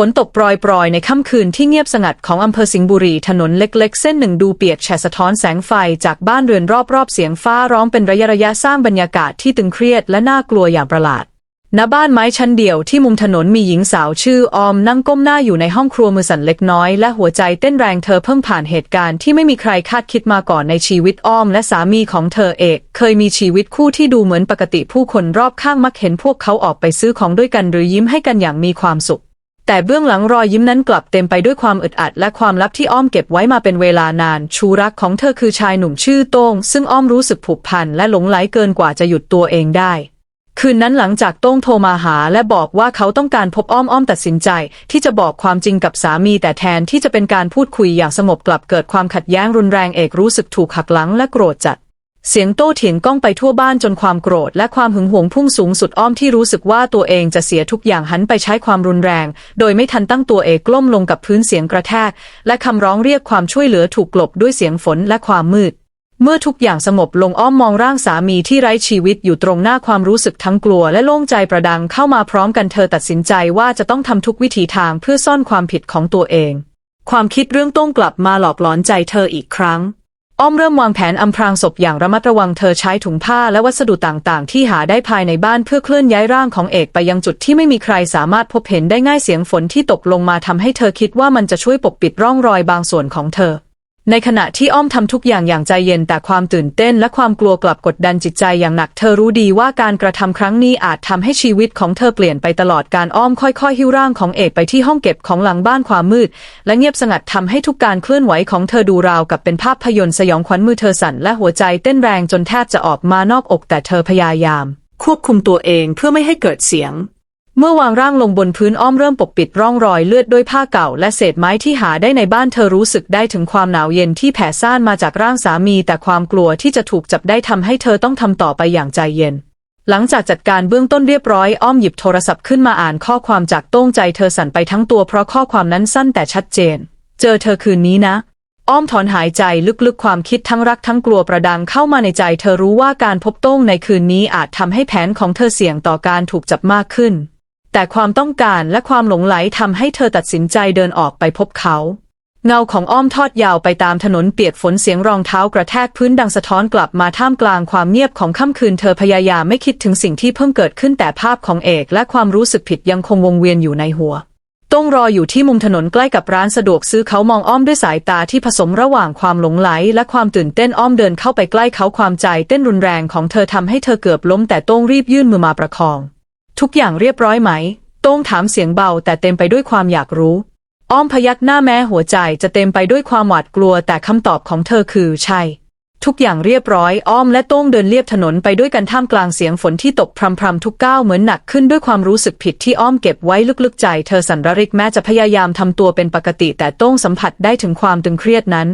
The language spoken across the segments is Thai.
ฝนตกปรยๆ ในค่ำคืนที่เงียบสงัดของอำเภอสิงห์บุรี ถนนเล็กๆ เส้นหนึ่งดูเปียกแฉะสะท้อนแสงไฟจากบ้านเรือนรอบๆ เสียงฟ้าร้องเป็นระยะระยะสร้างบรรยากาศที่ตึงเครียดและน่ากลัวอย่างประหลาดณบ้านไม้ชั้นเดียวที่มุมถนนมีหญิงสาวชื่อออมนั่งก้มหน้าอยู่ในห้องครัวมือสั่นเล็กน้อย และหัวใจเต้นแรงเธอเพิ่งผ่านเหตุการณ์ที่ไม่มีใครคาดคิดมาก่อนในชีวิตอ้อมและสามีของเธอเอกเคยมีชีวิตคู่ที่ดูเหมือนปกติผู้คนรอบข้างมักเห็นพวกเขาออกไปซื้อของด้วยกันหรือยิ้มให้กันอย่างมีความสุข แต่เบื้องหลังรอยยิ้มนั้นกลับเต็มไปด้วยความอึดอัด และความลับที่อ้อมเก็บไว้มาเป็นเวลานาน ชูรักของเธอคือชายหนุ่มชื่อโต้ง ซึ่งอ้อมรู้สึกผูกพันและหลงไหลเกินกว่าจะหยุดตัวเองได้ คืนนั้นหลังจากโต้งโทรมาหาและบอกว่าเขาต้องการพบอ้อมอ้อมตัดสินใจ ที่จะบอกความจริงกับสามี แต่แทนที่จะเป็นการพูดคุยอย่างสงบกลับเกิดความขัดแย้งรุนแรงเอกรู้สึกถูกหักหลังและโกรธจัด เสียงโต้เถียงก้องไปทั่วบ้านจนความโกรธและความหึงหวงพุ่งสูงสุดอ้อมที่รู้สึกว่าตัวเองจะเสียทุกอย่างหันไปใช้ความรุนแรง โดยไม่ทันตั้งตัวเอกกล้มลงกับพื้นเสียงกระแทก และคำร้องเรียกความช่วยเหลือถูกกลบด้วยเสียงฝนและความมืด เมื่อทุกอย่างสงบลงอ้อมมองร่างสามีที่ไร้ชีวิตอยู่ตรงหน้าความรู้สึกทั้งกลัวและโล่งใจประดังเข้ามาพร้อมกันเธอตัดสินใจว่าจะต้องทำทุกวิถีทางเพื่อซ่อนความผิดของตัวเอง ความคิดเรื่องต้งกลับมาหลอกหลอนใจเธออีกครั้ง อ้อมเริ่มวางแผนอำพรางศพอย่างระมัดระวังเธอใช้ถุงผ้าและวัสดุต่างๆ ที่หาได้ภายในบ้านเพื่อเคลื่อนย้ายร่างของเอกไปยังจุดที่ไม่มีใครสามารถพบเห็นได้ง่ายเสียงฝนที่ตกลงมาทำให้เธอคิดว่ามันจะช่วยปกปิดร่องรอยบางส่วนของเธอ ในขณะที่อ้อมทำทุกอย่างอย่างใจเย็นแต่ความตื่นเต้นและความกลัวกลับกดดันจิตใจอย่างหนัก เธอรู้ดีว่าการกระทำครั้งนี้อาจทำให้ชีวิตของเธอเปลี่ยนไปตลอดการอ้อมค่อยๆ หิ้วร่างของเอกไปที่ห้องเก็บของหลังบ้านความมืด และเงียบสงัดทำให้ทุกการเคลื่อนไหวของเธอดูราวกับเป็นภาพยนตร์สยองขวัญมือเธอสั่นและหัวใจเต้นแรงจนแทบจะออกมานอกอกแต่เธอพยายาม ควบคุมตัวเองเพื่อไม่ให้เกิดเสียง เมื่อวางร่างลงบนพื้นอ้อมเริ่มปกปิดร่องรอยเลือดด้วยผ้าเก่า และเศษไม้ที่หาได้ในบ้านเธอรู้สึกได้ถึงความหนาวเย็นที่แผ่ซ่านมาจากร่างสามีแต่ความกลัวที่จะถูกจับได้ทำให้เธอต้องทำต่อไปอย่างใจเย็น หลังจากจัดการเบื้องต้นเรียบร้อยอ้อมหยิบโทรศัพท์ขึ้นมาอ่านข้อความจากโต้งใจเธอสั่นไปทั้งตัวเพราะข้อความนั้นสั้นแต่ชัดเจน เจอเธอคืนนี้นะ อ้อมถอนหายใจลึกๆความคิดทั้งรักทั้งกลัวประดังเข้ามาในใจ เธอรู้ว่าการพบโต้งในคืนนี้อาจทำให้แผนของเธอเสี่ยงต่อการถูกจับมากขึ้น แต่ความต้องการและความหลงไหลทำให้เธอตัดสินใจเดินออกไปพบเขา เงาของอ้อมทอดยาวไปตามถนนเปียกฝนเสียงรองเท้ากระแทกพื้นดังสะท้อนกลับมาท่ามกลางความเงียบของค่ำคืนเธอพยายามไม่คิดถึงสิ่งที่เพิ่งเกิดขึ้นแต่ภาพของเอกและความรู้สึกผิดยังคงวงเวียนอยู่ในหัวต้องรออยู่ที่มุมถนนใกล้กับร้านสะดวกซื้อเขามองอ้อมด้วยสายตาที่ผสมระหว่างความหลงไหล และความตื่นเต้นอ้อมเดินเข้าไปใกล้เขาความใจเต้นรุนแรงของเธอทำให้เธอเกือบล้มแต่ต้องรีบยื่นมือมาประคอง ทุกอย่างเรียบร้อยไหม โต้งถามเสียงเบาแต่เต็มไปด้วยความอยากรู้ อ้อมพยักหน้าแม้หัวใจจะเต็มไปด้วยความหวาดกลัวแต่คำตอบของเธอคือใช่ ทุกอย่างเรียบร้อย อ้อมและโต้งเดินเลียบถนนไปด้วยกันท่ามกลางเสียงฝนที่ตกพรำๆทุกก้าวเหมือนหนักขึ้นด้วยความรู้สึกผิดที่อ้อมเก็บไว้ลึกๆใจ เธอสั่นระริกแม้จะพยายามทำตัวเป็นปกติ แต่โต้งสัมผัสได้ถึงความตึงเครียดนั้น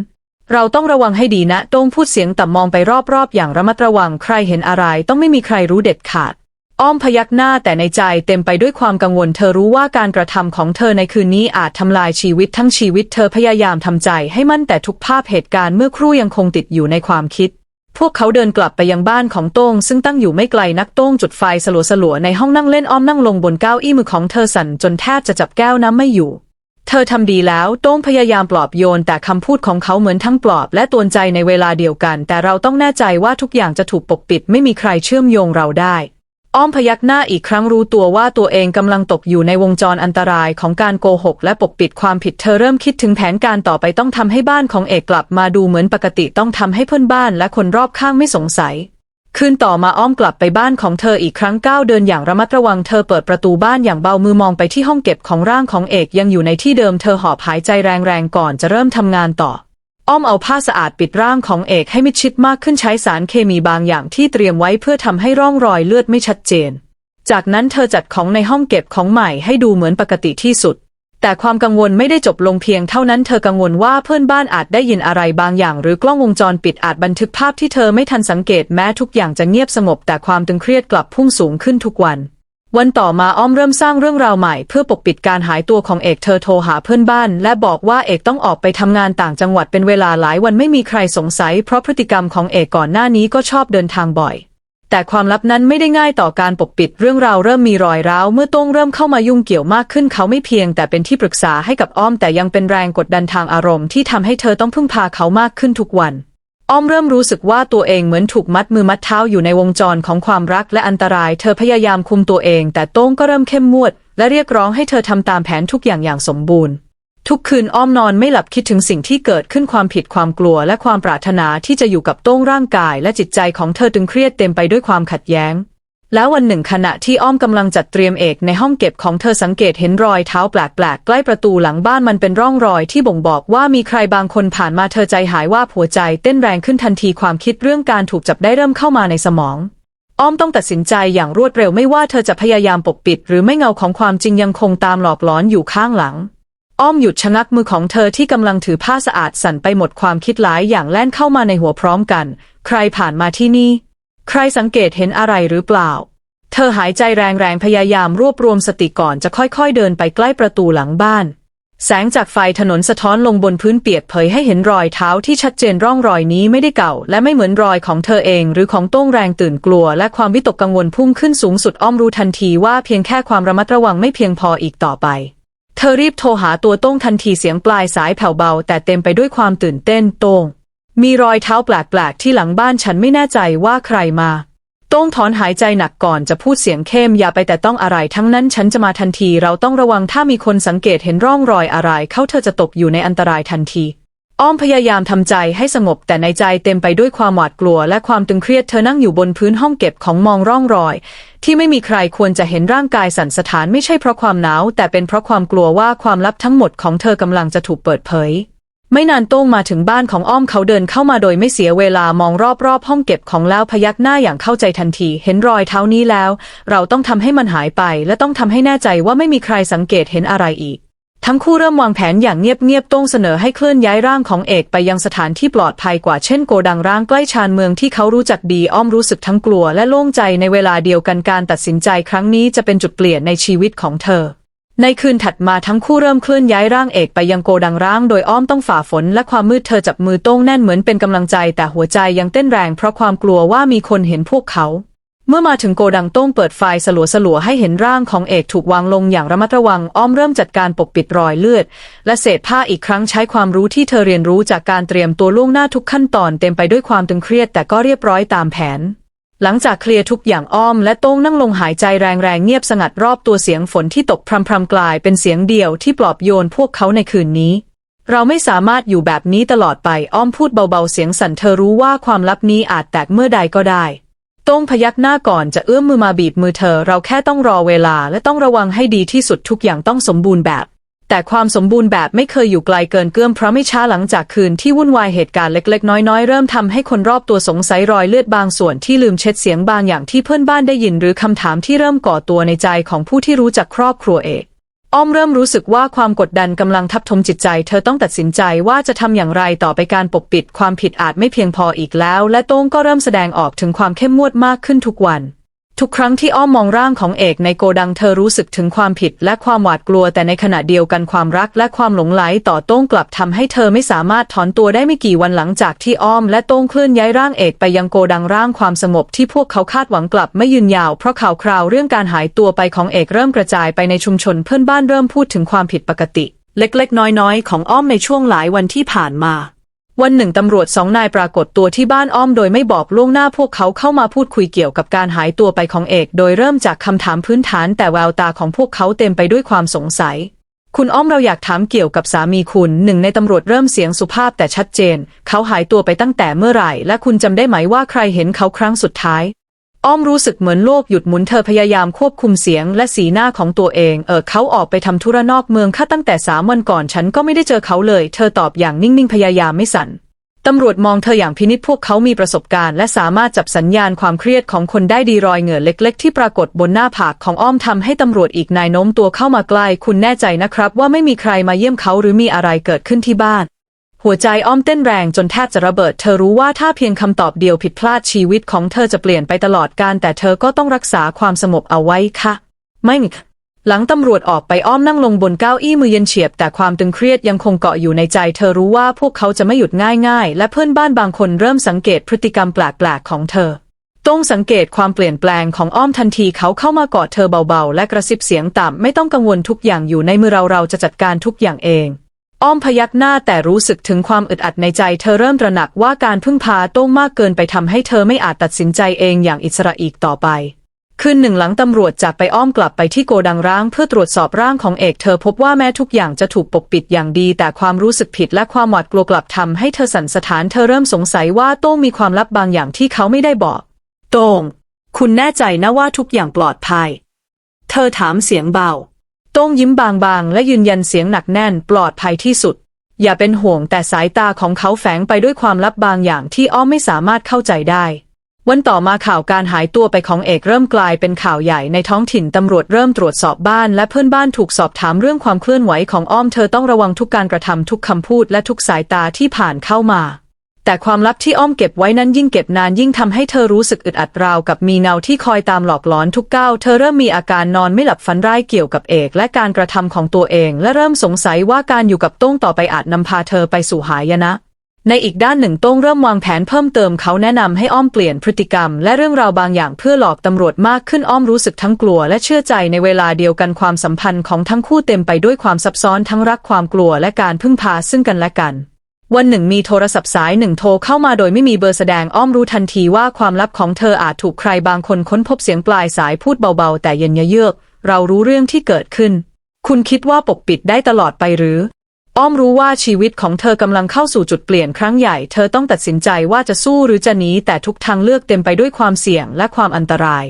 เราต้องระวังให้ดีนะ โต้งพูดเสียงต่ำมองไปรอบๆ อย่างระมัดระวัง ใครเห็นอะไรต้องไม่มีใครรู้เด็ดขาด อ้อมพยักหน้าแต่ในใจเต็มไปด้วยความกังวล เธอรู้ว่าการกระทำของเธอในคืนนี้อาจทำลายชีวิตทั้งชีวิต เธอพยายามทำใจให้มั่นแต่ทุกภาพเหตุการณ์เมื่อครู่ยังคงติดอยู่ในความคิด พวกเขาเดินกลับไปยังบ้านของโต้ง ซึ่งตั้งอยู่ไม่ไกลนักโต้งจุดไฟสลัวๆในห้องนั่งเล่นอ้อมนั่งลงบนเก้าอี้มือของเธอสั่นจนแทบจะจับแก้วน้ำไม่อยู่เธอทำดีแล้วโต้งพยายามปลอบโยน แต่คำพูดของเขาเหมือนทั้งปลอบ และตวนใจในเวลาเดียวกัน แต่เราต้องแน่ใจว่าทุกอย่างจะถูกปกปิด ไม่มีใครเชื่อมโยงเราได้ อ้อมพยักหน้าอีกครั้งรู้ตัวว่าตัวเองกำลังตกอยู่ในวงจรอันตรายของการโกหก และปกปิดความผิดเธอเริ่มคิดถึงแผนการต่อไปต้องทำให้บ้านของเอกกลับมาดูเหมือนปกติต้องทำให้เพื่อนบ้านและคนรอบข้างไม่สงสัยคืนต่อมาอ้อมกลับไปบ้านของเธออีกครั้งก้าวเดินอย่างระมัดระวังเธอเปิดประตูบ้านอย่างเบามือมองไปที่ห้องเก็บของร่างของเอกยังอยู่ในที่เดิมเธอหอบหายใจแรงๆก่อนจะเริ่มทำงานต่อ อ้อมเอาผ้าสะอาดปิดร่างของเอกให้มิดชิดมากขึ้นใช้สารเคมีบางอย่างที่เตรียมไว้เพื่อทำให้ร่องรอยเลือดไม่ชัดเจน จากนั้นเธอจัดของในห้องเก็บของใหม่ให้ดูเหมือนปกติที่สุด แต่ความกังวลไม่ได้จบลงเพียงเท่านั้นเธอกังวลว่าเพื่อนบ้านอาจได้ยินอะไรบางอย่าง หรือกล้องวงจรปิดอาจบันทึกภาพที่เธอไม่ทันสังเกตแม้ทุกอย่างจะเงียบสงบแต่ความตึงเครียดกลับพุ่งสูงขึ้นทุกวัน วันต่อมาอ้อมเริ่มสร้างเรื่องราวใหม่เพื่อปกปิดการหายตัวของเอกเธอโทรหาเพื่อนบ้าน และบอกว่าเอกต้องออกไปทำงานต่างจังหวัดเป็นเวลาหลายวันไม่มีใครสงสัย เพราะพฤติกรรมของเอกก่อนหน้านี้ก็ชอบเดินทางบ่อย แต่ความลับนั้นไม่ได้ง่ายต่อการปกปิดเรื่องราวเริ่มมีรอยร้าวเมื่อต้งเริ่มเข้ามายุ่งเกี่ยวมากขึ้นเขาไม่เพียง แต่เป็นที่ปรึกษาให้กับอ้อมแต่ยังเป็นแรงกดดันทางอารมณ์ที่ทำให้เธอต้องพึ่งพาเขามากขึ้นทุกวัน อ้อมเริ่มรู้สึกว่าตัวเองเหมือนถูกมัดมือมัดเท้าอยู่ในวงจรของความรักและอันตราย เธอพยายามคุมตัวเอง แต่โต้งก็เริ่มเข้มงวด และเรียกร้องให้เธอทำตามแผนทุกอย่างอย่างสมบูรณ์ ทุกคืนอ้อมนอนไม่หลับคิดถึงสิ่งที่เกิดขึ้นความผิดความกลัว และความปรารถนาที่จะอยู่กับโต้งร่างกาย และจิตใจของเธอตึงเครียดเต็มไปด้วยความขัดแย้ง แล้ววันหนึ่งขณะที่อ้อมกำลังจัดเตรียมเอกในห้องเก็บของเธอสังเกตเห็นรอยเท้าแปลกๆ ใกล้ประตูหลังบ้านมันเป็นร่องรอยที่บ่งบอกว่ามีใครบางคนผ่านมาเธอใจหายว่าหัวใจเต้นแรงขึ้นทันทีความคิดเรื่องการถูกจับได้เริ่มเข้ามาในสมองอ้อมต้องตัดสินใจอย่างรวดเร็วไม่ว่าเธอจะพยายามปกปิด หรือไม่เงาของความจริงยังคงตามหลอกหลอนอยู่ข้างหลัง อ้อมหยุดชะงักมือของเธอที่กำลังถือผ้าสะอาดสั่นไปหมดความคิดหลายอย่างแล่นเข้ามาในหัวพร้อมกัน ใครผ่านมาที่นี่ ใครสังเกตเห็นอะไรหรือเปล่า เธอหายใจแรงๆ พยายามรวบรวมสติก่อนจะค่อยๆ เดินไปใกล้ประตูหลังบ้าน แสงจากไฟถนนสะท้อนลงบนพื้นเปียกเผยให้เห็นรอยเท้าที่ชัดเจนร่องรอยนี้ไม่ได้เก่า และไม่เหมือนรอยของเธอเองหรือของโต้งแรงตื่นกลัว และความวิตกกังวลพุ่งขึ้นสูงสุดอ้อมรู้ทันทีว่าเพียงแค่ความระมัดระวังไม่เพียงพออีกต่อไปเธอรีบโทรหาตัวโต้งทันทีเสียงปลายสายแผ่วเบา แต่เต็มไปด้วยความตื่นเต้นโต้ง มีรอยเท้าแปลกๆที่หลังบ้านฉันไม่แน่ใจว่าใครมา ต้องถอนหายใจหนักก่อนจะพูดเสียงเข้มอย่าไปแต่ต้องอะไรทั้งนั้นฉันจะมาทันทีเราต้องระวังถ้ามีคนสังเกตเห็นร่องรอยอะไร เขาเธอจะตกอยู่ในอันตรายทันที อ้อมพยายามทำใจให้สงบแต่ในใจเต็มไปด้วยความหวาดกลัวและความตึงเครียดเธอนั่งอยู่บนพื้นห้องเก็บของมองร่องรอย ที่ไม่มีใครควรจะเห็นร่างกายสั่นสะท้านไม่ใช่เพราะความหนาวแต่เป็นเพราะความกลัวว่าความลับทั้งหมดของเธอกำลังจะถูกเปิดเผย ไม่นานโต้งมาถึงบ้านของอ้อมเขาเดินเข้ามาโดยไม่เสียเวลามองรอบๆ ห้องเก็บของแล้วพยักหน้าอย่างเข้าใจทันที เห็นรอยเท้านี้แล้ว เราต้องทำให้มันหายไป และต้องทำให้แน่ใจว่าไม่มีใครสังเกตเห็นอะไรอีก ทั้งคู่เริ่มวางแผนอย่างเงียบๆโต้งเสนอให้เคลื่อนย้ายร่างของเอกไปยังสถานที่ปลอดภัยกว่าเช่นโกดังร้างใกล้ชานเมืองที่เขารู้จักดีอ้อมรู้สึกทั้งกลัวและโล่งใจในเวลาเดียวกันการตัดสินใจครั้งนี้จะเป็นจุดเปลี่ยนในชีวิตของเธอ ในคืนถัดมาทั้งคู่เริ่มเคลื่อนย้ายร่างเอกไปยังโกดังร้าง โดยอ้อมต้องฝ่าฝนและความมืดเธอจับมือโต้งแน่นเหมือนเป็นกำลังใจ แต่หัวใจยังเต้นแรงเพราะความกลัวว่ามีคนเห็นพวกเขา เมื่อมาถึงโกดังโต้งเปิดไฟสลัวสลัวให้เห็นร่างของเอกถูกวางลงอย่างระมัดระวัง อ้อมเริ่มจัดการปกปิดรอยเลือด และเศษผ้าอีกครั้งใช้ความรู้ที่เธอเรียนรู้จากการเตรียมตัวล่วงหน้าทุกขั้นตอนเต็มไปด้วยความตึงเครียดแต่ก็เรียบร้อยตามแผน หลังจากเคลียร์ทุกอย่างอ้อมและโต้งนั่งลงหายใจแรงๆเงียบสงัดรอบตัวเสียงฝนที่ตกพรำๆกลายเป็นเสียงเดียวที่ปลอบโยนพวกเขาในคืนนี้ เราไม่สามารถอยู่แบบนี้ตลอดไปอ้อมพูดเบาๆเสียงสั่นเธอรู้ว่าความลับนี้อาจแตกเมื่อใดก็ได้โต้งพยักหน้าก่อนจะเอื้อมมือมาบีบมือเธอ เราแค่ต้องรอเวลาและต้องระวังให้ดีที่สุดทุกอย่างต้องสมบูรณ์แบบ แต่ความสมบูรณ์แบบไม่เคยอยู่ไกลเกินเกื้อมเพราะไม่ช้าหลังจากคืนที่วุ่นวายเหตุการณ์เล็ก ๆ น้อยๆ เริ่มทำให้คนรอบตัวสงสัยรอยเลือดบางส่วนที่ลืมเช็ดเสียงบางอย่างที่เพื่อนบ้านได้ยินหรือคำถามที่เริ่มก่อตัวในใจของผู้ที่รู้จักครอบครัวเอกอ้อมเริ่มรู้สึกว่าความกดดันกำลังทับถมจิตใจ เธอต้องตัดสินใจว่าจะทำอย่างไรต่อไปการปกปิดความผิดอาจไม่เพียงพออีกแล้ว และโต้งก็เริ่มแสดงออกถึงความเข้มงวดมากขึ้นทุกวัน ทุกครั้งที่อ้อมมองร่างของเอกในโกดังเธอรู้สึกถึงความผิดและความหวาดกลัว แต่ในขณะเดียวกันความรักและความหลงไหลต่อโต้งกลับทำให้เธอไม่สามารถถอนตัวได้ไม่กี่วันหลังจากที่อ้อมและโต้งเคลื่อนย้ายร่างเอกไปยังโกดังร่างความสงบที่พวกเขาคาดหวังกลับไม่ยืนยาว เพราะข่าวคราวเรื่องการหายตัวไปของเอกเริ่มกระจายไปในชุมชนเพื่อนบ้านเริ่มพูดถึงความผิดปกติ เล็กๆ น้อยๆ ของอ้อมในช่วงหลายวันที่ผ่านมา วันหนึ่งตำรวจสองนายปรากฏตัวที่บ้านอ้อมโดยไม่บอกล่วงหน้าพวกเขาเข้ามาพูดคุยเกี่ยวกับการหายตัวไปของเอก โดยเริ่มจากคำถามพื้นฐานแต่แววตาของพวกเขาเต็มไปด้วยความสงสัย คุณอ้อมเราอยากถามเกี่ยวกับสามีคุณหนึ่งในตำรวจเริ่มเสียงสุภาพแต่ชัดเจน เขาหายตัวไปตั้งแต่เมื่อไหร่ และคุณจำได้ไหมว่าใครเห็นเขาครั้งสุดท้าย อ้อมรู้สึกเหมือนโลกหยุดหมุนเธอพยายามควบคุมเสียงและสีหน้าของตัวเอง เออเขาออกไปทำธุระนอกเมืองค่าตั้งแต่สามวันก่อนฉันก็ไม่ได้เจอเขาเลย เธอตอบอย่างนิ่งๆพยายามไม่สั่นตำรวจมองเธออย่างพินิจพวกเขามีประสบการณ์และสามารถจับสัญญาณความเครียดของคนได้ดีรอยเหงื่อเล็ก ๆ ที่ปรากฏบนหน้าผากของอ้อมทำให้ตำรวจอีกนายโน้มตัวเข้ามาใกล้คุณแน่ใจนะครับ ว่าไม่มีใครมาเยี่ยมเขาหรือมีอะไรเกิดขึ้นที่บ้าน หัวใจอ้อมเต้นแรงจนแทบจะระเบิด เธอรู้ว่าถ้าเพียงคำตอบเดียวผิดพลาดชีวิตของเธอจะเปลี่ยนไปตลอดกาลแต่เธอก็ต้องรักษาความสงบเอาไว้ค่ะ ไม่ค่ะหลังตำรวจออกไปอ้อมนั่งลงบนเก้าอี้มือเย็นเฉียบ แต่ความตึงเครียดยังคงเกาะอยู่ในใจ เธอรู้ว่าพวกเขาจะไม่หยุดง่ายๆ และเพื่อนบ้านบางคนเริ่มสังเกตพฤติกรรมแปลกๆของเธอ ต้องสังเกตความเปลี่ยนแปลงของอ้อมทันทีเขาเข้ามากอดเธอเบาๆ และกระซิบเสียงต่ำไม่ต้องกังวลทุกอย่างอยู่ในมือเราเราจะจัดการทุกอย่างเอง อ้อมพยักหน้าแต่รู้สึกถึงความอึดอัดในใจ เธอเริ่มตระหนักว่าการพึ่งพาโต้งมากเกินไปทำให้เธอไม่อาจตัดสินใจเองอย่างอิสระอีกต่อไป คืนหนึ่งหลังตำรวจจากไปอ้อมกลับไปที่โกดังร้างเพื่อตรวจสอบร่างของเอกเธอพบว่าแม้ทุกอย่างจะถูกปกปิดอย่างดี แต่ความรู้สึกผิดและความหวาดกลัวกลับทำให้เธอสั่นสะท้านเธอเริ่มสงสัยว่าโต้งมีความลับบางอย่างที่เขาไม่ได้บอก โต้งคุณแน่ใจนะว่าทุกอย่างปลอดภัย เธอถามเสียงเบา ต้งยิ้มบางๆ และยืนยันเสียงหนักแน่นปลอดภัยที่สุด อย่าเป็นห่วงแต่สายตาของเขาแฝงไปด้วยความลับบางอย่างที่อ้อมไม่สามารถเข้าใจได้ วันต่อมาข่าวการหายตัวไปของเอกเริ่มกลายเป็นข่าวใหญ่ในท้องถิ่นตำรวจเริ่มตรวจสอบบ้าน และเพื่อนบ้านถูกสอบถามเรื่องความเคลื่อนไหวของอ้อมเธอต้องระวังทุกการกระทำทุกคำพูดและทุกสายตาที่ผ่านเข้ามา แต่ความลับที่อ้อมเก็บไว้นั้นยิ่งเก็บนานยิ่งทำให้เธอรู้สึกอึดอัดราวกับมีเงาที่คอยตามหลอกหลอนทุกก้าวเธอเริ่มมีอาการนอนไม่หลับฝันร้ายเกี่ยวกับเอกและการกระทำของตัวเอง และเริ่มสงสัยว่าการอยู่กับโต้งต่อไปอาจนำพาเธอไปสู่หายนะ ในอีกด้านหนึ่งโต้งเริ่มวางแผนเพิ่มเติมเขาแนะนำให้อ้อมเปลี่ยนพฤติกรรม และเรื่องราวบางอย่างเพื่อหลอกตำรวจมากขึ้นอ้อมรู้สึกทั้งกลัว และเชื่อใจในเวลาเดียวกันความสัมพันธ์ของทั้งคู่เต็มไปด้วยความซับซ้อนทั้งรักความกลัวและการพึ่งพาซึ่งกันและกัน วันหนึ่งมีโทรศัพท์สายหนึ่งโทรเข้ามาโดยไม่มีเบอร์แสดงอ้อมรู้ทันทีว่าความลับของเธออาจถูกใครบางคนค้นพบเสียงปลายสายพูดเบาๆ แต่เย็นเยือก เรารู้เรื่องที่เกิดขึ้น คุณคิดว่าปกปิดได้ตลอดไปหรือ อ้อมรู้ว่าชีวิตของเธอกำลังเข้าสู่จุดเปลี่ยนครั้งใหญ่ เธอต้องตัดสินใจว่าจะสู้หรือจะหนีแต่ทุกทางเลือกเต็มไปด้วยความเสี่ยงและความอันตราย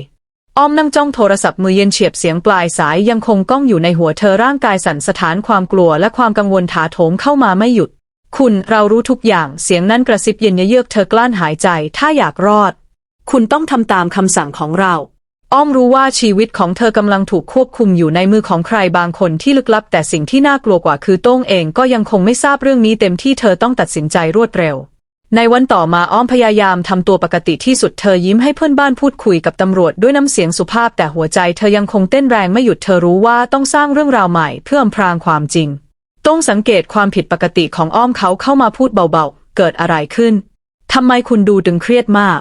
อ้อมนั่งจ้องโทรศัพท์มือเย็นเฉียบเสียงปลายสายยังคงก้องอยู่ในหัวเธอร่างกายสั่นสะท้านความกลัวและความกังวลถาโถมเข้ามาไม่หยุด คุณเรารู้ทุกอย่างเสียงนั้นกระซิบเย็นเยือกเธอกลั้นหายใจถ้าอยากรอด คุณต้องทำตามคำสั่งของเรา อ้อมรู้ว่าชีวิตของเธอกำลังถูกควบคุมอยู่ในมือของใครบางคนที่ลึกลับ แต่สิ่งที่น่ากลัวกว่าคือโต้งเองก็ยังคงไม่ทราบเรื่องนี้เต็มที่เธอต้องตัดสินใจรวดเร็ว ในวันต่อมาอ้อมพยายามทำตัวปกติที่สุดเธอยิ้มให้เพื่อนบ้านพูดคุยกับตำรวจด้วยน้ำเสียงสุภาพแต่หัวใจเธอยังคงเต้นแรงไม่หยุดเธอรู้ว่าต้องสร้างเรื่องราวใหม่เพื่ออำพรางความจริง ต้องสังเกตความผิดปกติของอ้อมเขาเข้ามาพูดเบาๆ เกิดอะไรขึ้น ทำไมคุณดูตึงเครียดมาก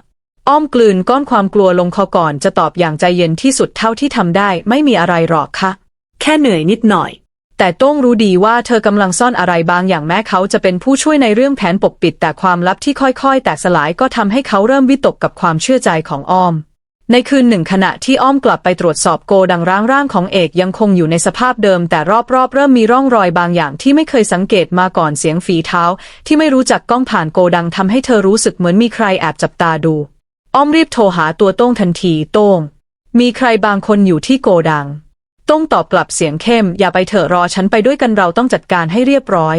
อ้อมกลืนก้อนความกลัวลงคอก่อนจะตอบอย่างใจเย็นที่สุดเท่าที่ทำได้ไม่มีอะไรหรอกค่ะ แค่เหนื่อยนิดหน่อย แต่ต้องรู้ดีว่าเธอกำลังซ่อนอะไรบางอย่างแม้เขาจะเป็นผู้ช่วยในเรื่องแผนปกปิดแต่ความลับที่ค่อยๆ แตกสลายก็ทำให้เขาเริ่มวิตกกับความเชื่อใจของอ้อม ในคืนหนึ่งขณะที่อ้อมกลับไปตรวจสอบโกดังร้างร่างของเอกยังคงอยู่ในสภาพเดิม แต่รอบๆ เริ่มมีร่องรอยบางอย่างที่ไม่เคยสังเกตมาก่อนเสียงฝีเท้า ที่ไม่รู้จักก้องผ่านโกดังทำให้เธอรู้สึกเหมือนมีใครแอบจับตาดู อ้อมรีบโทรหาตัวโต้งทันทีโต้ง มีใครบางคนอยู่ที่โกดัง โต้งตอบกลับเสียงเข้ม อย่าไปเถอะรอฉันไปด้วยกันเราต้องจัดการให้เรียบร้อย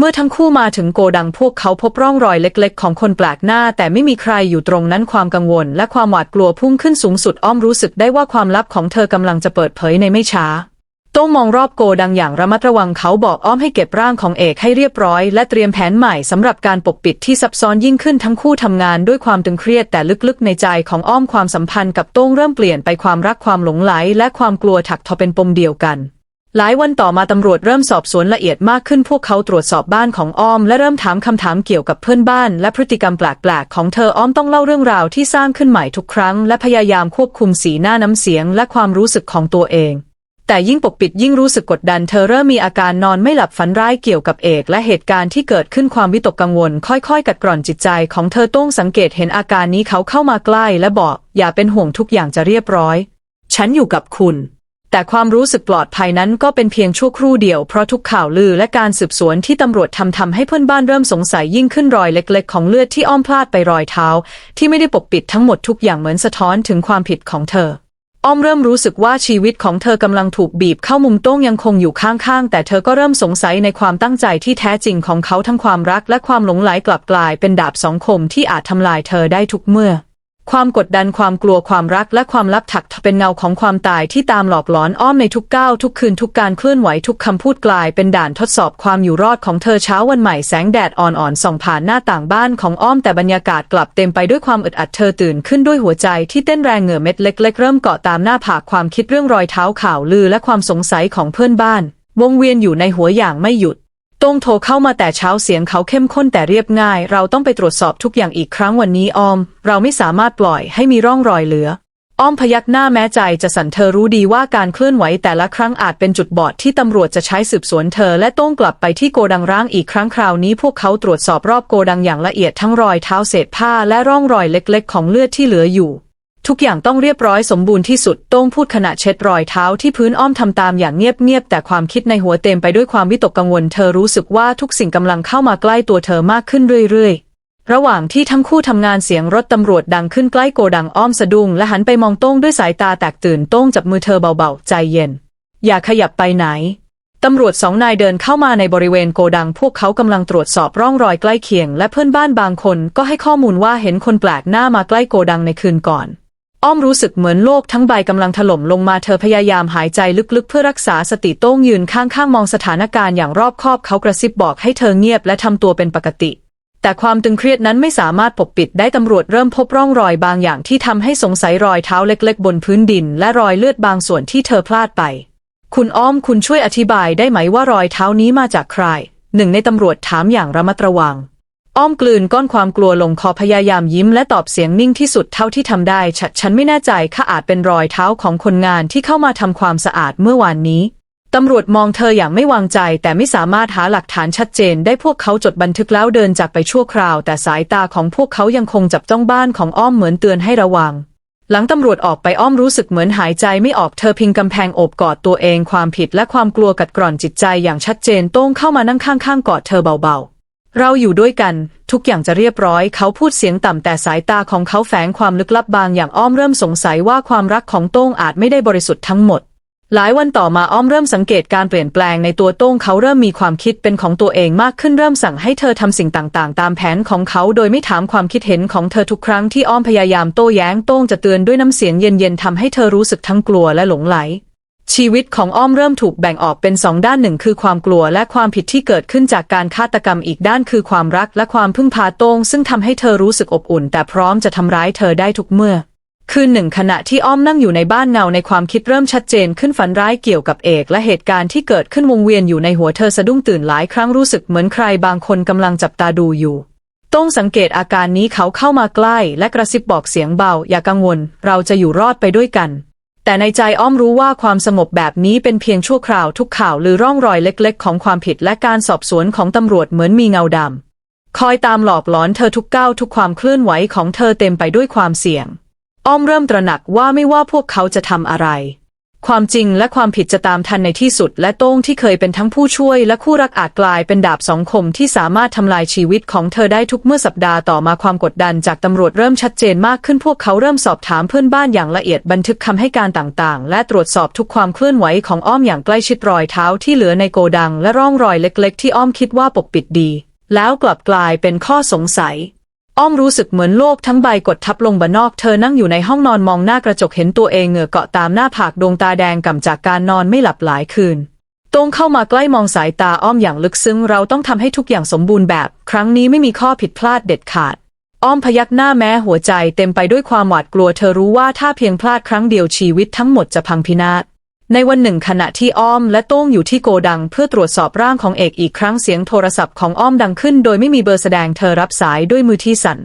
เมื่อทั้งคู่มาถึงโกดังพวกเขาพบร่องรอยเล็กๆ ของคนแปลกหน้า แต่ไม่มีใครอยู่ตรงนั้นความกังวล และความหวาดกลัวพุ่งขึ้นสูงสุดอ้อมรู้สึกได้ว่าความลับของเธอกำลังจะเปิดเผยในไม่ช้า โต้งมองรอบโกดังอย่างระมัดระวังเขาบอกอ้อมให้เก็บร่างของเอกให้เรียบร้อย และเตรียมแผนใหม่สำหรับการปกปิดที่ซับซ้อนยิ่งขึ้นทั้งคู่ทำงานด้วยความตึงเครียดแต่ลึกๆ ในใจของอ้อมความสัมพันธ์กับโต้งเริ่มเปลี่ยนไปความรักความหลงไหลและความกลัวถักทอเป็นปมเดียวกัน หลายวันต่อมาตำรวจเริ่มสอบสวนละเอียดมากขึ้นพวกเขาตรวจสอบบ้านของอ้อม และเริ่มถามคำถามเกี่ยวกับเพื่อนบ้าน และพฤติกรรมแปลกๆของเธออ้อมต้องเล่าเรื่องราวที่สร้างขึ้นใหม่ทุกครั้ง และพยายามควบคุมสีหน้าน้ำเสียง และความรู้สึกของตัวเองแต่ยิ่งปกปิดยิ่งรู้สึกกดดันเธอเริ่มมีอาการนอนไม่หลับฝันร้ายเกี่ยวกับเอก และเหตุการณ์ที่เกิดขึ้นความวิตกกังวล ค่อยๆ กัดกร่อนจิตใจของเธอต้องสังเกตเห็นอาการนี้เขาเข้ามาใกล้และบอก อย่าเป็นห่วงทุกอย่างจะเรียบร้อย ฉันอยู่กับคุณ แต่ความรู้สึกปลอดภัยนั้นก็เป็นเพียงชั่วครู่เดียวเพราะทุกข่าวลือและการสืบสวนที่ตำรวจทำทำให้เพื่อนบ้านเริ่มสงสัยยิ่งขึ้นรอยเล็ก ๆ ของเลือดที่อ้อมพลาดไปรอยเท้า ที่ไม่ได้ปกปิดทั้งหมดทุกอย่างเหมือนสะท้อนถึงความผิดของเธอ อ้อมเริ่มรู้สึกว่าชีวิตของเธอกำลังถูกบีบเข้ามุมโต้งยังคงอยู่ข้างๆ แต่เธอก็เริ่มสงสัยในความตั้งใจที่แท้จริงของเขาทั้งความรักและความหลงไหลกลับกลายเป็นดาบสองคมที่อาจทำลายเธอได้ทุกเมื่อ ความกดดันความกลัวความรักและความลับถักเป็นเงาของความตายที่ตามหลอกหลอนอ้อมในทุกก้าวทุกคืนทุกการเคลื่อนไหวทุกคำพูดกลายเป็นด่านทดสอบความอยู่รอดของเธอเช้าวันใหม่แสงแดดอ่อนๆส่องผ่านหน้าต่างบ้านของอ้อมแต่บรรยากาศกลับเต็มไปด้วยความอึดอัดเธอตื่นขึ้นด้วยหัวใจที่เต้นแรงเหงื่อเม็ดเล็กๆเริ่มเกาะตามหน้าผากความคิดเรื่องรอยเท้าข่าวลือและความสงสัยของเพื่อนบ้าน วงเวียนอยู่ในหัวอย่างไม่หยุด ต้งโทรเข้ามาแต่เช้าเสียงเขาเข้มข้นแต่เรียบง่าย เราต้องไปตรวจสอบทุกอย่างอีกครั้งวันนี้ออม เราไม่สามารถปล่อยให้มีร่องรอยเหลือ อ้อมพยักหน้าแม้ใจจะสั่นเธอรู้ดีว่าการเคลื่อนไหวแต่ละครั้งอาจเป็นจุดบอดที่ตำรวจจะใช้สืบสวนเธอ และโต้งกลับไปที่โกดังร้างอีกครั้งคราวนี้พวกเขาตรวจสอบรอบโกดังอย่างละเอียดทั้งรอยเท้าเศษผ้าและร่องรอยเล็ก ๆ ของเลือดที่เหลืออยู่ ทุกอย่างต้องเรียบร้อยสมบูรณ์ที่สุดโต้งพูดขณะเช็ดรอยเท้าที่พื้นอ้อมทำตามอย่างเงียบๆแต่ความคิดในหัวเต็มไปด้วยความวิตกกังวล เธอรู้สึกว่าทุกสิ่งกำลังเข้ามาใกล้ตัวเธอมากขึ้นเรื่อยๆ ระหว่างที่ทั้งคู่ทำงานเสียงรถตำรวจดังขึ้นใกล้โกดังอ้อมสะดุ้งและหันไปมองโต้งด้วยสายตาแตกตื่นโต้งจับมือเธอเบาๆ ใจเย็น อย่าขยับไปไหนตำรวจสองนายเดินเข้ามาในบริเวณโกดัง พวกเขากำลังตรวจสอบร่องรอยใกล้เคียง และเพื่อนบ้านบางคนก็ให้ข้อมูลว่าเห็นคนแปลกหน้ามาใกล้โกดังในคืนก่อน อ้อมรู้สึกเหมือนโลกทั้งใบกำลังถล่มลงมาเธอพยายามหายใจลึกๆ เพื่อรักษาสติโต้งยืนข้างๆ มองสถานการณ์อย่างรอบคอบเขากระซิบบอกให้เธอเงียบและทำตัวเป็นปกติ แต่ความตึงเครียดนั้นไม่สามารถปกปิดได้ตำรวจเริ่มพบร่องรอยบางอย่างที่ทำให้สงสัยรอยเท้าเล็กๆ บนพื้นดิน และรอยเลือดบางส่วนที่เธอพลาดไป คุณอ้อมคุณช่วยอธิบายได้ไหมว่ารอยเท้านี้มาจากใคร หนึ่งในตำรวจถามอย่างระมัดระวัง อ้อมกลืนก้อนความกลัวลงคอพยายามยิ้มและตอบเสียงนิ่งที่สุดเท่าที่ทำได้ฉันฉันไม่แน่ใจข้าอาจเป็นรอยเท้าของคนงานที่เข้ามาทำความสะอาดเมื่อวานนี้ตำรวจมองเธออย่างไม่วางใจ แต่ไม่สามารถหาหลักฐานชัดเจน ได้พวกเขาจดบันทึกแล้วเดินจากไปชั่วคราว แต่สายตาของพวกเขายังคงจับจ้องบ้านของอ้อมเหมือนเตือนให้ระวัง หลังตำรวจออกไปอ้อมรู้สึกเหมือนหายใจไม่ออกเธอพิงกำแพงโอบกอดตัวเองความผิดและความกลัวกัดกร่อนจิตใจอย่างชัดเจนโต้งเข้ามานั่งข้างๆกอดเธอเบาๆ เราอยู่ด้วยกัน ทุกอย่างจะเรียบร้อย เขาพูดเสียงต่ำแต่สายตาของเขาแฝงความลึกลับบางอย่างอ้อมเริ่มสงสัยว่าความรักของโต้งอาจไม่ได้บริสุทธิ์ทั้งหมด หลายวันต่อมาอ้อมเริ่มสังเกตการเปลี่ยนแปลงในตัวโต้งเขาเริ่มมีความคิดเป็นของตัวเองมากขึ้นเริ่มสั่งให้เธอทำสิ่งต่างๆ ตามแผนของเขาโดยไม่ถามความคิดเห็นของเธอทุกครั้งที่อ้อมพยายามโต้แย้งโต้งจะเตือนด้วยน้ำเสียงเย็นๆทำให้เธอรู้สึกทั้งกลัวและหลงไหล ชีวิตของอ้อมเริ่มถูกแบ่งออกเป็นสองด้านหนึ่งคือความกลัวและความผิดที่เกิดขึ้นจากการฆาตกรรมอีกด้านคือความรักและความพึ่งพาโต้งซึ่งทำให้เธอรู้สึกอบอุ่น แต่พร้อมจะทำร้ายเธอได้ทุกเมื่อ คืนหนึ่งขณะที่อ้อมนั่งอยู่ในบ้านเงาในความคิดเริ่มชัดเจนขึ้นฝันร้ายเกี่ยวกับเอก และเหตุการณ์ที่เกิดขึ้นวงเวียนอยู่ในหัวเธอสะดุ้งตื่นหลายครั้งรู้สึกเหมือนใครบางคนกำลังจับตาดูอยู่ต้องสังเกตอาการนี้เขาเข้ามาใกล้ และกระซิบบอกเสียงเบา อย่ากังวล เราจะอยู่รอดไปด้วยกัน แต่ในใจอ้อมรู้ว่าความสงบแบบนี้เป็นเพียงชั่วคราวทุกข่าวหรือร่องรอยเล็กๆ ของความผิดและการสอบสวนของตำรวจเหมือนมีเงาดำคอยตามหลอกหลอนเธอทุกก้าวทุกความเคลื่อนไหวของเธอเต็มไปด้วยความเสี่ยง อ้อมเริ่มตระหนักว่าไม่ว่าพวกเขาจะทำอะไร ความจริงและความผิดจะตามทันในที่สุด และโต้งที่เคยเป็นทั้งผู้ช่วยและคู่รักอาจกลายเป็นดาบสองคมที่สามารถทำลายชีวิตของเธอได้ทุกเมื่อสัปดาห์ต่อมาความกดดันจากตำรวจเริ่มชัดเจนมากขึ้นพวกเขาเริ่มสอบถามเพื่อนบ้านอย่างละเอียดบันทึกคำให้การต่างๆ และตรวจสอบทุกความเคลื่อนไหวของอ้อมอย่างใกล้ชิดรอยเท้าที่เหลือในโกดัง และร่องรอยเล็ก ๆ ที่อ้อมคิดว่าปกปิดดี แล้วกลับกลายเป็นข้อสงสัย อ้อมรู้สึกเหมือนโลกทั้งใบกดทับลงบนนอกเธอนั่งอยู่ในห้องนอนมองหน้ากระจกเห็นตัวเองเหงื่อเกาะตามหน้าผากดวงตาแดงก่ำจากการนอนไม่หลับหลายคืนต้งเข้ามาใกล้มองสายตาอ้อมอย่างลึกซึ้งเราต้องทำให้ทุกอย่างสมบูรณ์แบบ ครั้งนี้ไม่มีข้อผิดพลาดเด็ดขาด อ้อมพยักหน้าแม้หัวใจเต็มไปด้วยความหวาดกลัวเธอรู้ว่าถ้าเพียงพลาดครั้งเดียวชีวิตทั้งหมดจะพังพินาศ ในวันหนึ่งขณะที่อ้อมและโต้งอยู่ที่โกดังเพื่อตรวจสอบร่างของเอกอีกครั้งเสียงโทรศัพท์ของอ้อมดังขึ้น โดยไม่มีเบอร์แสดงเธอรับสายด้วยมือที่สั่น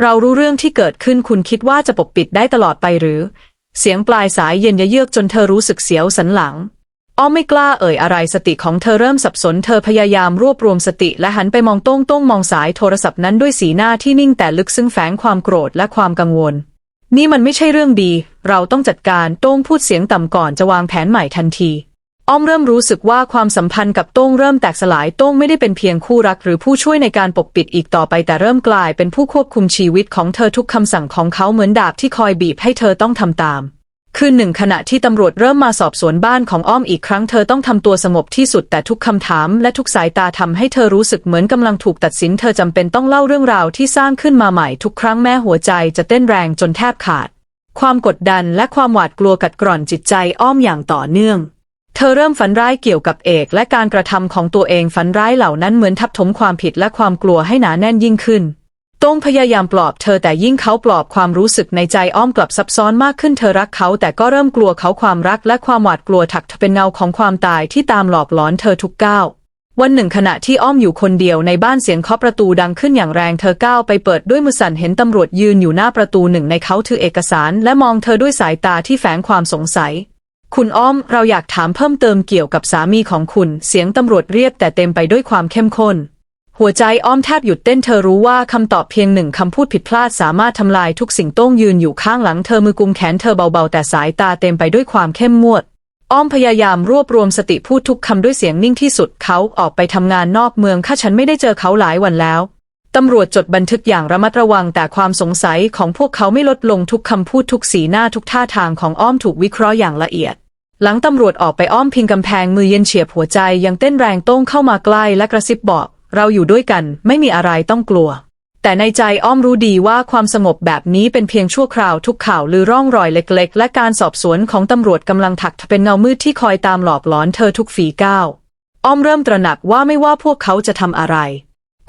เรารู้เรื่องที่เกิดขึ้นคุณคิดว่าจะปกปิดได้ตลอดไปหรือ เสียงปลายสายเย็นยะเยือกจนเธอรู้สึกเสียวสันหลัง อ้อมไม่กล้าเอ่ยอะไรสติของเธอเริ่มสับสนเธอพยายามรวบรวมสติและหันไปมองโต้งโต้งมองสายโทรศัพท์นั้นด้วยสีหน้าที่นิ่งแต่ลึกซึ้งแฝงความโกรธและความกังวล นี่มันไม่ใช่เรื่องดี เราต้องจัดการโต้งพูดเสียงต่ำก่อนจะวางแผนใหม่ทันที อ้อมเริ่มรู้สึกว่าความสัมพันธ์กับโต้งเริ่มแตกสลายโต้งไม่ได้เป็นเพียงคู่รักหรือผู้ช่วยในการปกปิดอีกต่อไปแต่เริ่มกลายเป็นผู้ควบคุมชีวิตของเธอทุกคำสั่งของเขาเหมือนดาบที่คอยบีบให้เธอต้องทำตาม คืนหนึ่งขณะที่ตำรวจเริ่มมาสอบสวนบ้านของอ้อมอีกครั้งเธอต้องทำตัวสงบที่สุดแต่ทุกคำถามและทุกสายตาทำให้เธอรู้สึกเหมือนกำลังถูกตัดสินเธอจำเป็นต้องเล่าเรื่องราวที่สร้างขึ้นมาใหม่ทุกครั้งแม้หัวใจจะเต้นแรงจนแทบขาด ความกดดันและความหวาดกลัวกัดกร่อนจิตใจอ้อมอย่างต่อเนื่อง เธอเริ่มฝันร้ายเกี่ยวกับเอกและการกระทำของตัวเองฝันร้ายเหล่านั้นเหมือนทับถมความผิดและความกลัวให้หนาแน่นยิ่งขึ้น ต้งพยายามปลอบเธอแต่ยิ่งเขาปลอบความรู้สึกในใจอ้อมกลับซับซ้อนมากขึ้นเธอรักเขาแต่ก็เริ่มกลัวเขาความรักและความหวาดกลัวถักเป็นเงาของความตายที่ตามหลอกหลอนเธอทุกก้าววันหนึ่งขณะที่อ้อมอยู่คนเดียวในบ้านเสียงเคาะประตูดังขึ้นอย่างแรงเธอก้าวไปเปิดด้วยมือสั่นเห็นตำรวจยืนอยู่หน้าประตูหนึ่งในเขาถือเอกสารและมองเธอด้วยสายตาที่แฝงความสงสัย คุณอ้อมเราอยากถามเพิ่มเติมเกี่ยวกับสามีของคุณ เสียงตำรวจเรียบแต่เต็มไปด้วยความเข้มข้น หัวใจอ้อมแทบหยุดเต้นเธอรู้ว่าคำตอบเพียงหนึ่งคำพูดผิดพลาดสามารถทำลายทุกสิ่งโต้งยืนอยู่ข้างหลังเธอมือกุมแขนเธอเบาๆ แต่สายตาเต็มไปด้วยความเข้มงวด อ้อมพยายามรวบรวมสติพูดทุกคำด้วยเสียงนิ่งที่สุดเขาออกไปทำงานนอกเมืองข้าฉันไม่ได้เจอเขาหลายวันแล้วตำรวจจดบันทึกอย่างระมัดระวังแต่ความสงสัยของพวกเขาไม่ลดลงทุกคำพูดทุกสีหน้าทุกท่าทางของอ้อมถูกวิเคราะห์อย่างละเอียด หลังตำรวจออกไปอ้อมพิงกำแพงมือเย็นเฉียบหัวใจยังเต้นแรงโต้งเข้ามาใกล้และกระซิบบอก เราอยู่ด้วยกันไม่มีอะไรต้องกลัว แต่ในใจอ้อมรู้ดีว่าความสงบแบบนี้เป็นเพียงชั่วคราวทุกข่าวลือร่องรอยเล็กๆ และการสอบสวนของตำรวจกำลังถักเป็นเงามืดที่คอยตามหลอกหลอนเธอทุกฝีก้าวอ้อมเริ่มตระหนักว่าไม่ว่าพวกเขาจะทำอะไร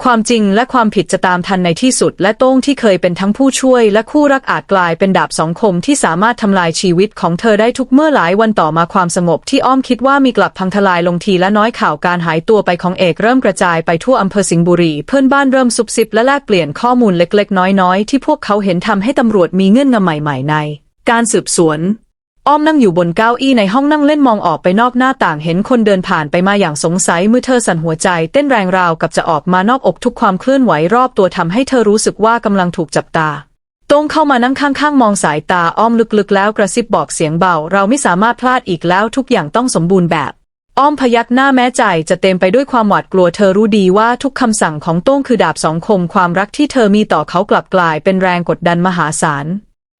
ความจริงและความผิดจะตามทันในที่สุด และโต้งที่เคยเป็นทั้งผู้ช่วย และคู่รักอาจกลายเป็นดาบสองคมที่สามารถทำลายชีวิตของเธอได้ทุกเมื่อหลายวันต่อมาความสงบที่อ้อมคิดว่ามีกลับพังทลายลงทีและน้อยข่าวการหายตัวไปของเอกเริ่มกระจายไปทั่วอำเภอสิงห์บุรี เพื่อนบ้านเริ่มซุบซิบและแลกเปลี่ยนข้อมูลเล็กๆ น้อยๆ ที่พวกเขาเห็นทำให้ตำรวจมีเงื่อนงำใหม่ๆใน การสืบสวน อ้อมนั่งอยู่บนเก้าอี้ในห้องนั่งเล่นมองออกไปนอกหน้าต่างเห็นคนเดินผ่านไปมาอย่างสงสัยเมื่อเธอสั่นหัวใจเต้นแรงราวกับจะออกมานอกอกทุกความเคลื่อนไหวรอบตัวทำให้เธอรู้สึกว่ากำลังถูกจับตาโต้งเข้ามานั่งข้างๆ มองสายตาอ้อมลึกๆ แล้วกระซิบบอกเสียงเบา เราไม่สามารถพลาดอีกแล้วทุกอย่างต้องสมบูรณ์แบบ อ้อมพยักหน้าแม้ใจจะเต็มไปด้วยความหวาดกลัวเธอรู้ดีว่าทุกคำสั่งของโต้งคือดาบสองคมความรักที่เธอมีต่อเขากลับกลายเป็นแรงกดดันมหาศาล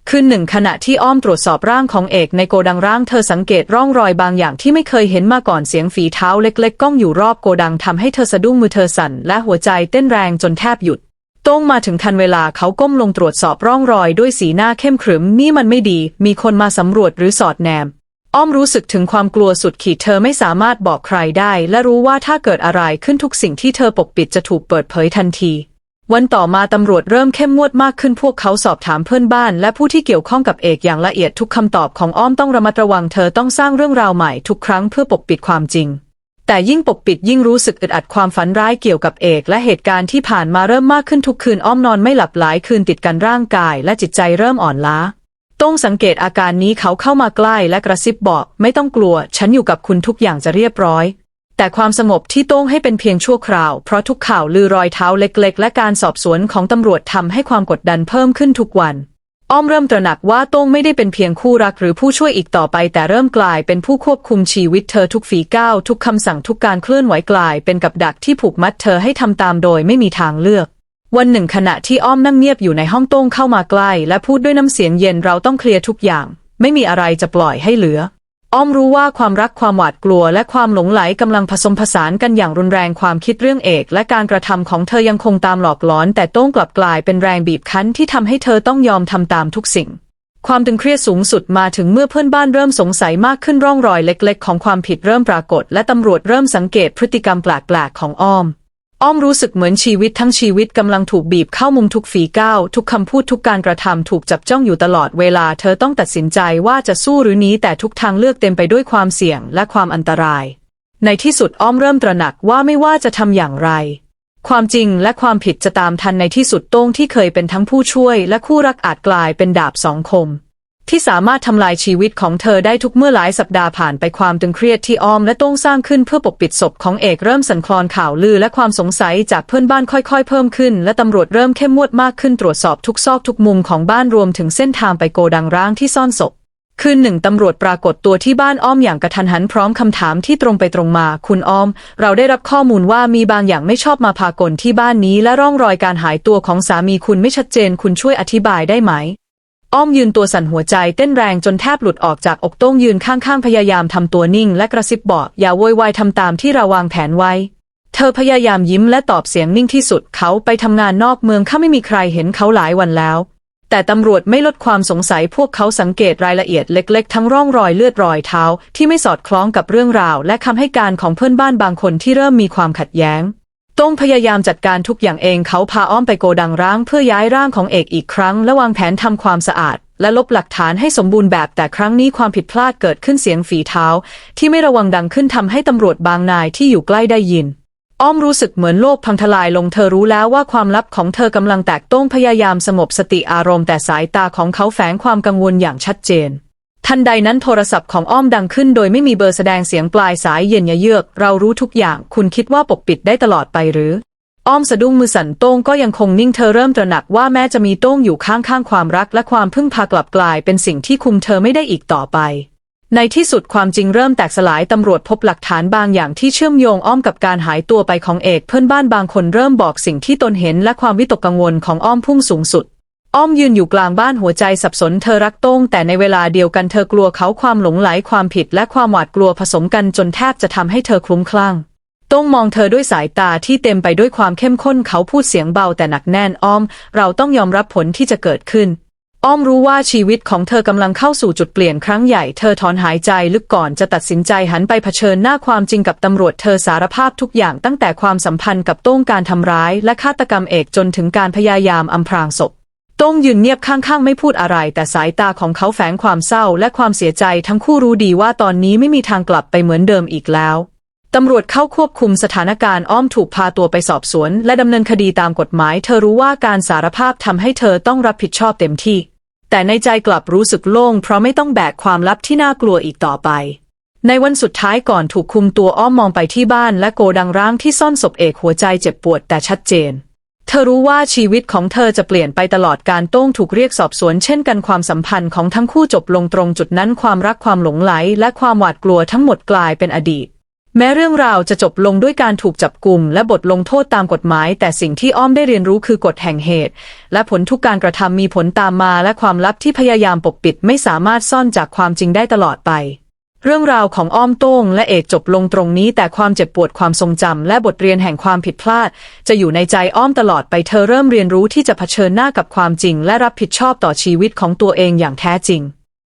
คืนหนึ่งขณะที่อ้อมตรวจสอบร่างของเอกในโกดังร่างเธอสังเกตร่องรอยบางอย่างที่ไม่เคยเห็นมาก่อนเสียงฝีเท้าเล็กๆ ก้องอยู่รอบโกดังทำให้เธอสะดุ้งมือเธอสั่นและหัวใจเต้นแรงจนแทบหยุดโต้งมาถึงทันเวลาเขาก้มลงตรวจสอบร่องรอยด้วยสีหน้าเข้มขรึมนี่มันไม่ดี มีคนมาสำรวจหรือสอดแนม อ้อมรู้สึกถึงความกลัวสุดขีดเธอไม่สามารถบอกใครได้ และรู้ว่าถ้าเกิดอะไรขึ้นทุกสิ่งที่เธอปกปิดจะถูกเปิดเผยทันที วันต่อมาตำรวจเริ่มเข้มงวดมากขึ้นพวกเขาสอบถามเพื่อนบ้าน และผู้ที่เกี่ยวข้องกับเอกอย่างละเอียดทุกคำตอบของอ้อมต้องระมัดระวังเธอต้องสร้างเรื่องราวใหม่ทุกครั้งเพื่อปกปิดความจริง แต่ยิ่งปกปิดยิ่งรู้สึกอึดอัดความฝันร้ายเกี่ยวกับเอกและเหตุการณ์ที่ผ่านมาเริ่มมากขึ้นทุกคืนอ้อมนอนไม่หลับหลายคืนติดกันร่างกาย และจิตใจเริ่มอ่อนล้าต้องสังเกตอาการนี้เขาเข้ามาใกล้และกระซิบบอก ไม่ต้องกลัว ฉันอยู่กับคุณทุกอย่างจะเรียบร้อย แต่ความสงบที่โต้งให้เป็นเพียงชั่วคราว เพราะทุกข่าวลือรอยเท้าเล็ก ๆ และการสอบสวนของตำรวจทำให้ความกดดันเพิ่มขึ้นทุกวัน อ้อมเริ่มตระหนักว่าโต้งไม่ได้เป็นเพียงคู่รักหรือผู้ช่วยอีกต่อไป แต่เริ่มกลายเป็นผู้ควบคุมชีวิตเธอทุกฝีก้าวทุกคำสั่งทุกการเคลื่อนไหวกลาย เป็นกับดักที่ผูกมัดเธอให้ทำตามโดยไม่มีทางเลือกวันหนึ่งขณะที่อ้อมนั่งเงียบอยู่ในห้องโต้งเข้ามาใกล้ และพูดด้วยน้ำเสียงเย็นเราต้องเคลียร์ทุกอย่าง ไม่มีอะไรจะปล่อยให้เหลือ อ้อมรู้ว่าความรักความหวาดกลัวและความหลงไหลกำลังผสมผสานกันอย่างรุนแรงความคิดเรื่องเอกและการกระทำของเธอยังคงตามหลอกหลอน แต่โต้งกลับกลายเป็นแรงบีบคั้นที่ทำให้เธอต้องยอมทำตามทุกสิ่ง ความตึงเครียดสูงสุดมาถึงเมื่อเพื่อนบ้านเริ่มสงสัยมากขึ้นร่องรอยเล็ก ๆ ของความผิดเริ่มปรากฏ และตำรวจเริ่มสังเกตพฤติกรรมแปลกๆของอ้อม อ้อมรู้สึกเหมือนชีวิตทั้งชีวิตกำลังถูกบีบเข้ามุมทุกฝีก้าว ทุกคำพูดทุกการกระทำถูกจับจ้องอยู่ตลอดเวลา เธอต้องตัดสินใจว่าจะสู้หรือหนีแต่ทุกทางเลือกเต็มไปด้วยความเสี่ยงและความอันตราย ในที่สุดอ้อมเริ่มตระหนักว่าไม่ว่าจะทำอย่างไร ความจริงและความผิดจะตามทันในที่สุดโต้งที่เคยเป็นทั้งผู้ช่วย และคู่รักอาจกลายเป็นดาบสองคม ที่สามารถทำลายชีวิตของเธอได้ทุกเมื่อหลายสัปดาห์ผ่านไปความตึงเครียดที่อ้อมและต้องสร้างขึ้นเพื่อปกปิดศพของเอกเริ่มสั่นคลอนข่าวลือและความสงสัยจากเพื่อนบ้านค่อยๆ เพิ่มขึ้น และตำรวจเริ่มเข้มงวดมากขึ้นตรวจสอบทุกซอกทุกมุมของบ้านรวมถึงเส้นทางไปโกดังร้างที่ซ่อนศพคืนหนึ่งตำรวจปรากฏตัวที่บ้านอ้อมอย่างกระทันหันพร้อมคำถามที่ตรงไปตรงมา คุณอ้อม เราได้รับข้อมูลว่ามีบางอย่างไม่ชอบมาพากลที่บ้านนี้ และร่องรอยการหายตัวของสามีคุณไม่ชัดเจน คุณช่วยอธิบายได้ไหม อ้อมยืนตัวสั่นหัวใจเต้นแรงจนแทบหลุดออกจากอกโต้งยืนข้างๆ พยายามทำตัวนิ่งและกระซิบบอกอย่าโวยวายทำตามที่เราวางแผนไว้ เธอพยายามยิ้มและตอบเสียงนิ่งที่สุดเขาไปทำงานนอกเมืองข้าไม่มีใครเห็นเขาหลายวันแล้ว แต่ตำรวจไม่ลดความสงสัยพวกเขาสังเกตรายละเอียดเล็ก ๆ ทั้งร่องรอยเลือดรอยเท้า ที่ไม่สอดคล้องกับเรื่องราว และคำให้การของเพื่อนบ้านบางคนที่เริ่มมีความขัดแย้ง ต้องพยายามจัดการทุกอย่างเองเขาพาอ้อมไปโกดังร้างเพื่อย้ายร่างของเอกอีกครั้ง และวางแผนทำความสะอาด และลบหลักฐานให้สมบูรณ์แบบแต่ครั้งนี้ความผิดพลาดเกิดขึ้นเสียงฝีเท้า ที่ไม่ระวังดังขึ้นทำให้ตำรวจบางนายที่อยู่ใกล้ได้ยิน อ้อมรู้สึกเหมือนโลกพังทลายลงเธอรู้แล้วว่าความลับของเธอกำลังแตกต้องพยายามสงบสติอารมณ์แต่สายตาของเขาแฝงความกังวลอย่างชัดเจน ทันใดนั้นโทรศัพท์ของอ้อมดังขึ้นโดยไม่มีเบอร์แสดงเสียงปลายสายเย็นยะเยือก เรารู้ทุกอย่าง คุณคิดว่าปกปิดได้ตลอดไปหรือ อ้อมสะดุ้งมือสั่นโต้งก็ยังคงนิ่งเธอเริ่มตระหนักว่าแม้จะมีโต้งอยู่ข้างๆความรักและความพึ่งพากลับกลาย เป็นสิ่งที่คุมเธอไม่ได้อีกต่อไป ในที่สุดความจริงเริ่มแตกสลายตำรวจพบหลักฐานบางอย่างที่เชื่อมโยงอ้อมกับการหายตัวไปของเอกเพื่อนบ้านบางคนเริ่มบอกสิ่งที่ตนเห็นและความวิตกกังวลของอ้อมพุ่งสูงสุด อ้อมยืนอยู่กลางบ้านหัวใจสับสนเธอรักโต้งแต่ในเวลาเดียวกันเธอกลัวเขาความหลงไหลความผิดและความหวาดกลัวผสมกันจนแทบจะทำให้เธอคลุ้มคลั่งโต้งมองเธอด้วยสายตาที่เต็มไปด้วยความเข้มข้นเขาพูดเสียงเบาแต่หนักแน่นอ้อม เราต้องยอมรับผลที่จะเกิดขึ้น อ้อมรู้ว่าชีวิตของเธอกำลังเข้าสู่จุดเปลี่ยนครั้งใหญ่เธอถอนหายใจลึกก่อนจะตัดสินใจหันไปเผชิญหน้าความจริงกับตำรวจเธอสารภาพทุกอย่างตั้งแต่ความสัมพันธ์กับโต้งการทำร้าย และฆาตกรรมเอกจนถึงการพยายามอำพรางศพ ต้งยืนเงียบข้างๆ ไม่พูดอะไร แต่สายตาของเขาแฝงความเศร้าและความเสียใจทั้งคู่รู้ดีว่าตอนนี้ไม่มีทางกลับไปเหมือนเดิมอีกแล้วตำรวจเข้าควบคุมสถานการณ์อ้อมถูกพาตัวไปสอบสวน และดำเนินคดีตามกฎหมาย เธอรู้ว่าการสารภาพทำให้เธอต้องรับผิดชอบเต็มที่ แต่ในใจกลับรู้สึกโล่ง เพราะไม่ต้องแบกความลับที่น่ากลัวอีกต่อไป ในวันสุดท้ายก่อนถูกคุมตัวอ้อมมองไปที่บ้านและโกดังร้างที่ซ่อนศพเอกหัวใจเจ็บปวดแต่ชัดเจน เธอรู้ว่าชีวิตของเธอจะเปลี่ยนไปตลอดการโต้งถูกเรียกสอบสวนเช่นกันความสัมพันธ์ของทั้งคู่จบลงตรงจุดนั้นความรักความหลงไหล และความหวาดกลัวทั้งหมดกลายเป็นอดีต แม้เรื่องราวจะจบลงด้วยการถูกจับกลุ่มและบทลงโทษตามกฎหมาย แต่สิ่งที่อ้อมได้เรียนรู้คือกฎแห่งเหตุ และผลทุกการกระทำมีผลตามมา และความลับที่พยายามปกปิดไม่สามารถซ่อนจากความจริงได้ตลอดไป เรื่องราวของอ้อมโต้งและเอกจบลงตรงนี้ แต่ความเจ็บปวดความทรงจำและบทเรียนแห่งความผิดพลาด จะอยู่ในใจอ้อมตลอดไปเธอเริ่มเรียนรู้ที่จะเผชิญหน้ากับความจริง และรับผิดชอบต่อชีวิตของตัวเองอย่างแท้จริง